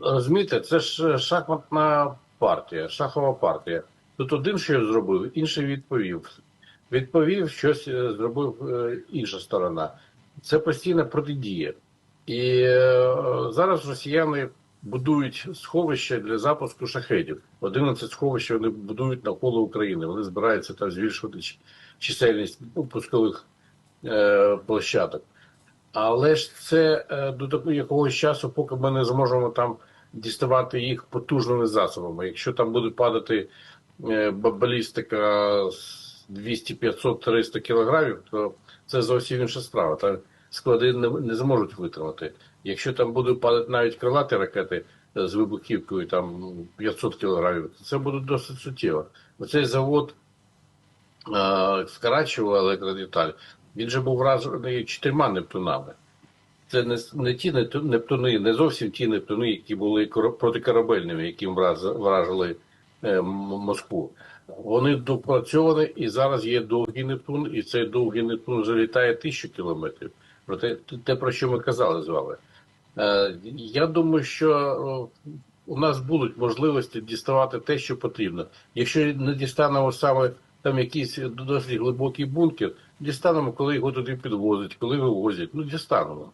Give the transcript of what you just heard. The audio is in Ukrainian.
розумієте, це ж шахматна партія, шахова партія. Тут один щось зробив, інший відповів. Відповів, щось е, зробив е, інша сторона. Це постійна протидія. І е, зараз росіяни будують сховища для запуску шахедів. 11 сховищ вони будують навколо України. Вони збираються там збільшувати чисельність пускових е, площадок. Але ж це е, до якогось часу, поки ми не зможемо там діставати їх потужними засобами. Якщо там буде падати е, ба- балістика 200, 500, 300 кілограмів, то це зовсім інша справа. Там склади не, не зможуть витримати. Якщо там будуть падати навіть крилаті ракети е, з вибухівкою там 500 кілограмів, то це буде досить суттєво. Оцей завод з електродеталь, він же був вражений чотирма нептунами. Це не, не ті нептуни, не зовсім ті нептуни, які були протикорабельними, яким вражили е, Москву. Вони допрацьовані, і зараз є довгий Нептун, і цей довгий Нептун вже літає тисячу кілометрів. Про те, те, про що ми казали з вами. Е, я думаю, що у нас будуть можливості діставати те, що потрібно. Якщо не дістанемо саме там якийсь досить глибокий бункер, дістанемо, коли його туди підвозять, коли вивозять. Ну, дістанемо.